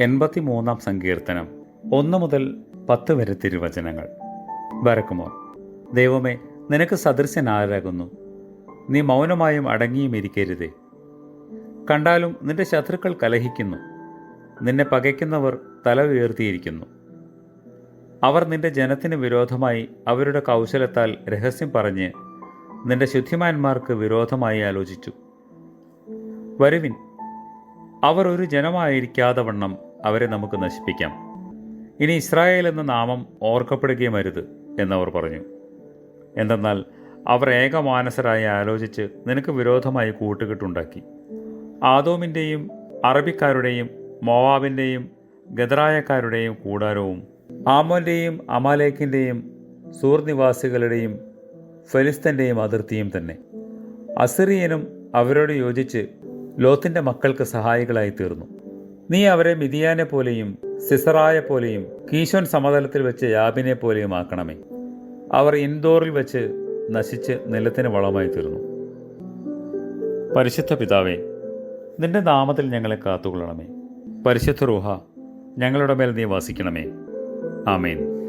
എൺപത്തിമൂന്നാം സങ്കീർത്തനം ഒന്ന് മുതൽ പത്ത് വരെ തിരുവചനങ്ങൾ. വരക്കുമോ ദൈവമേ നിനക്ക് സദൃശ്യനാരാകുന്നു നീ മൗനമായും അടങ്ങിയും ഇരിക്കരുതേ. കണ്ടാലും നിന്റെ ശത്രുക്കൾ കലഹിക്കുന്നു. നിന്നെ പകയ്ക്കുന്നവർ തല ഉയർത്തിയിരിക്കുന്നു. അവർ നിന്റെ ജനത്തിന് വിരോധമായി അവരുടെ കൗശലത്താൽ രഹസ്യം പറഞ്ഞ് നിന്റെ ശുദ്ധിമാന്മാർക്ക് വിരോധമായി ആലോചിച്ചു. വരുവിൻ അവർ ഒരു ജനമായിരിക്കാതെ വണ്ണം അവരെ നമുക്ക് നശിപ്പിക്കാം. ഇനി ഇസ്രായേൽ എന്ന നാമം ഓർക്കപ്പെടുകയും അരുത് എന്നവർ പറഞ്ഞു. എന്തെന്നാൽ അവർ ഏകമാനസരായി ആലോചിച്ച് നിനക്ക് വിരോധമായി കൂട്ടുകെട്ടുണ്ടാക്കി. ആദോമിന്റെയും അറബിക്കാരുടെയും മോവാബിന്റെയും ഗദറായക്കാരുടെയും കൂടാരവും ആമോന്റെയും അമാലേക്കിന്റെയും സൂർ നിവാസികളുടെയും ഫെലിസ്തന്റെയും അതിർത്തിയും തന്നെ. അസിറിയനും അവരോട് യോജിച്ച് ലോത്തിന്റെ മക്കൾക്ക് സഹായികളായി തീർന്നു. നീ അവരെ മിതിയാനെ പോലെയും സിസറായ പോലെയും കീശോൻ സമതലത്തിൽ വെച്ച് യാബിനെ പോലെയും ആക്കണമേ. അവർ ഇൻഡോറിൽ വെച്ച് നശിച്ച് നിലത്തിന് വളമായി തീർന്നു. പരിശുദ്ധ പിതാവേ നിന്റെ നാമത്തിൽ ഞങ്ങളെ കാത്തുകൊള്ളണമേ. പരിശുദ്ധ റൂഹ ഞങ്ങളുടെ മേൽ നീ വസിക്കണമേ. ആമേൻ.